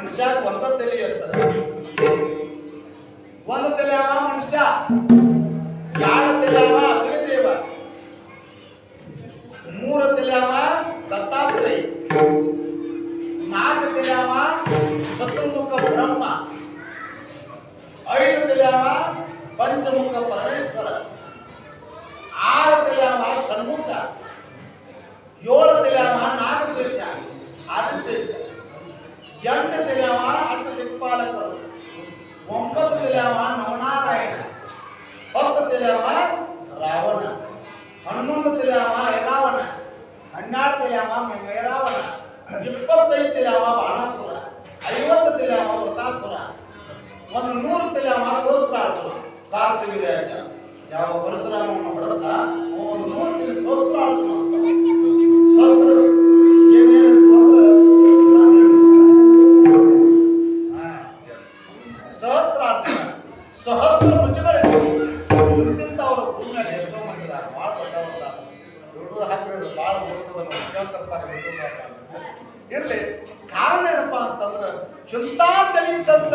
ಮನುಷ್ಯ ಒಂದ ತಲೆ ಇರ್ತದ ಒಂದ ತಲೆ ಅವ ಮನುಷ್ಯ, ಎರಡು ತಲೆ ಅವ ಅಗ್ನಿದೇವ ಮೂರು ತಲೆ ಅವ ದತ್ತಾತ್ರೇಯ, ನಾಲ್ಕು ತಲೆ ಅವ ಚತುರ್ಮುಖ ಬ್ರಹ್ಮ, ಐದು ತಲೆ ಅವ ಪಂಚಮುಖ ಪರಮೇಶ್ವರ, ಆರು ತಲೆ ಅವ ಷಣ್ಮುಖ, ಏಳು ತಲೆ ಅವ ನಾಗಶೇಷ, ಆದಿಶೇಷ. ಎಂಟು ತಲೆ ಅವ ಅಟ್ಟ ದಿಕ್ಪಾಲಕರು ಒಂಬತ್ತು ತಲೆ ಅವ ನವನಾರಾಯಣ ಹತ್ತು ತಲೆ ಅವ ರಾವಣ ಹನ್ನೊಂದು ತಲೆ ಅವ ಯರಾವಣ ಹನ್ನೆರಡು ತಲೆ ಅವ ಮೇರಾವಣ ಇಪ್ಪತ್ತೈದು ತಲೆ ಅವ ಬಾಣಾಸುರ ಐವತ್ತು ತಲೆ ಅವ ವೃತಾಸುರ ಒಂದು ನೂರು ತಲೆ ಅವ ಸೋಸ್ರಾರ್ಜುನ ಕಾರ್ತಿವೀರ್ಯಾಚ ಯಾವ ಪರಶುರಾಮವನ್ನು ಸಹಸ್ರ ಭುಜಗಳಿತ್ತು ಇಂತಿಂತವರು ಅವರು ಭೂಮಿಯಲ್ಲಿ ಎಷ್ಟೋ ಮಂದಿ ಬಹಳ ಭಾಳ ದೊಡ್ಡದು. ದುಡ್ಡು ಹಾಕಿರೋದು ಭಾಳ ಬರ್ತದ ಕೇಳ್ತಿರ್ತಾರೆ ಇರ್ಲಿ, ಕಾರಣ ಏನಪ್ಪಾ ಅಂತಂದ್ರೆ ಚಿಂತಾ ತಲೆಯಿದ್ದಂತ